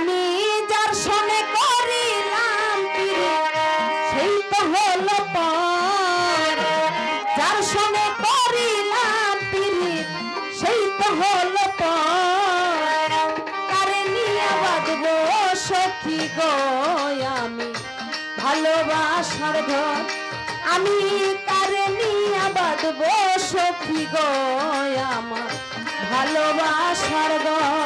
আমি যার সনে করিলাম সেই তো হলো যার করিলাম সেই তো হলো সখী আমি? ভালোবাসার ঘর। আমি তারে নিয়ে সখী আমার? ভালোবাসার ঘর।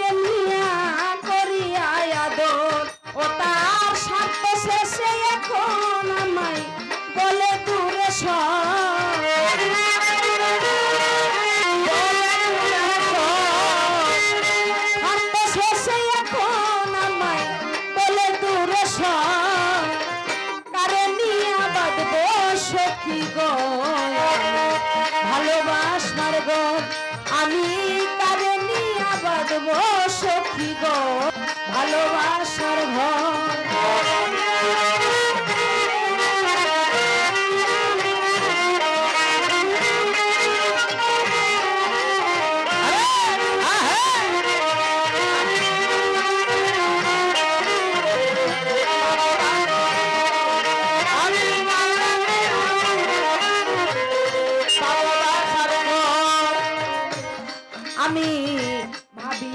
Yeah.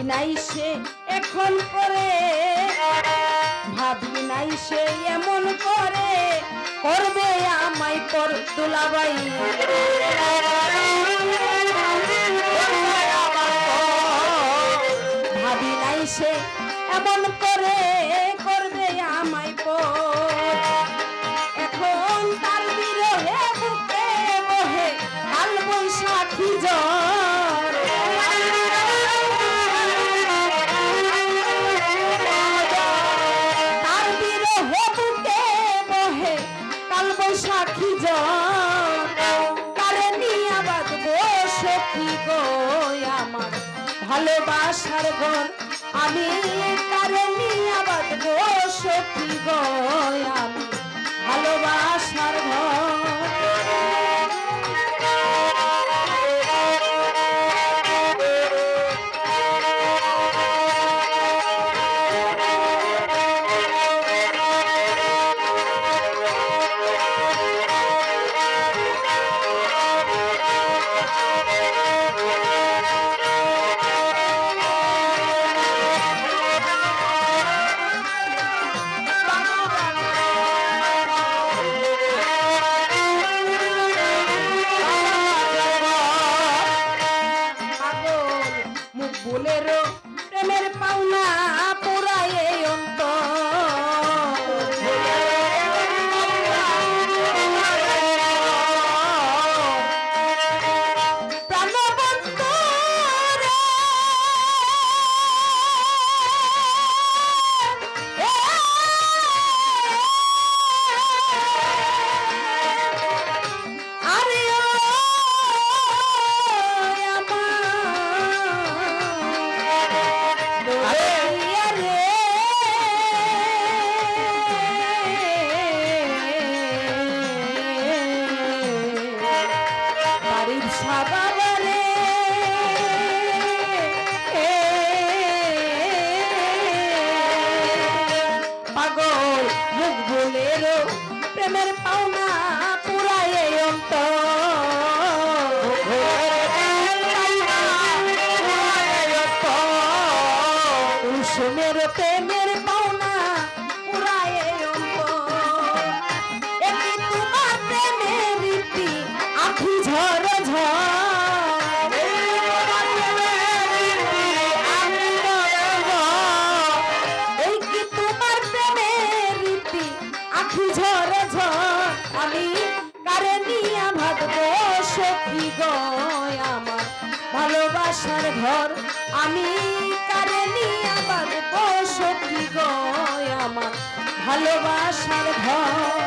নাই সে এখন করে। ভাবি নাই সে এমন করে। করবে আমায় কর তোলাবাই বাসার ঘর। আমি পাগল মুখ বলেরো প্রেমের পাওনা পুরায় অন্তর। কি গো আমার ভালোবাসার ঘর। আমি কারে নিয়ে বাঁধবো সখী গো আমার ভালোবাসার ঘর?